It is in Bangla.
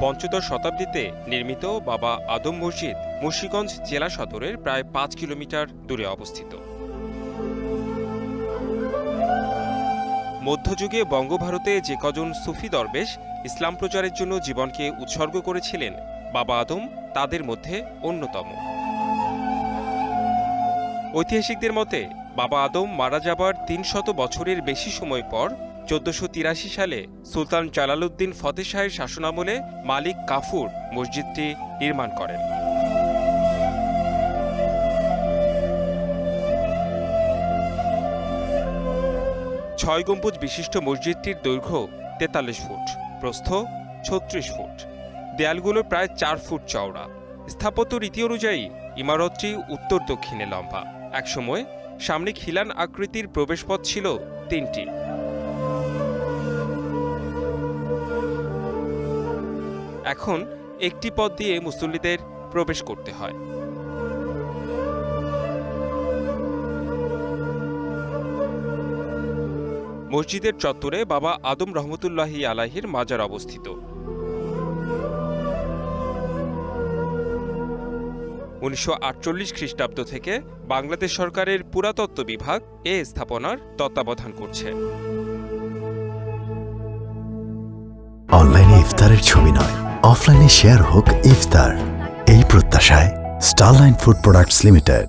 পঞ্চদশ শতাব্দীতে নির্মিত বাবা আদম মসজিদ মুন্সিগঞ্জ জেলা সদরের প্রায় পাঁচ কিলোমিটার দূরে অবস্থিত। মধ্যযুগে বঙ্গভারতে যে কজন সুফি দরবেশ ইসলাম প্রচারের জন্য জীবনকে উৎসর্গ করেছিলেন বাবা আদম, তাদের মধ্যে অন্যতম। ঐতিহাসিকদের মতে, বাবা আদম মারা যাবার তিনশত বছরের বেশি সময় পর চোদ্দশো সালে সুলতান জালালউদ্দিন ফতেহ শাহের শাসনামলে মালিক কাফুর মসজিদটি নির্মাণ করেন। ছয় গম্বুজ বিশিষ্ট মসজিদটির দৈর্ঘ্য তেতাল্লিশ ফুট, প্রস্থ ছত্রিশ ফুট। দেয়ালগুলো প্রায় চার ফুট চওড়া। স্থাপত্য রীতি অনুযায়ী ইমারতটি উত্তর দক্ষিণে লম্বা। একসময় সামনে খিলান আকৃতির প্রবেশপথ ছিল তিনটি। এখন একটি পথ দিয়ে মুসল্লিদের প্রবেশ করতে হয়। মসজিদের চত্বরে বাবা আদম রহমতুল্লাহি আলাহির মাজার অবস্থিত। উনিশশো আটচল্লিশ খ্রিস্টাব্দ থেকে বাংলাদেশ সরকারের পুরাতত্ত্ব বিভাগ এ স্থাপনার তত্ত্বাবধান করছে। অনলাইনে ইফতারের ছবি নয় অফলাইনে শেয়ার হোক ইফতার। এই প্রত্যাশায় স্টারলাইন ফুড প্রোডাক্টস লিমিটেড।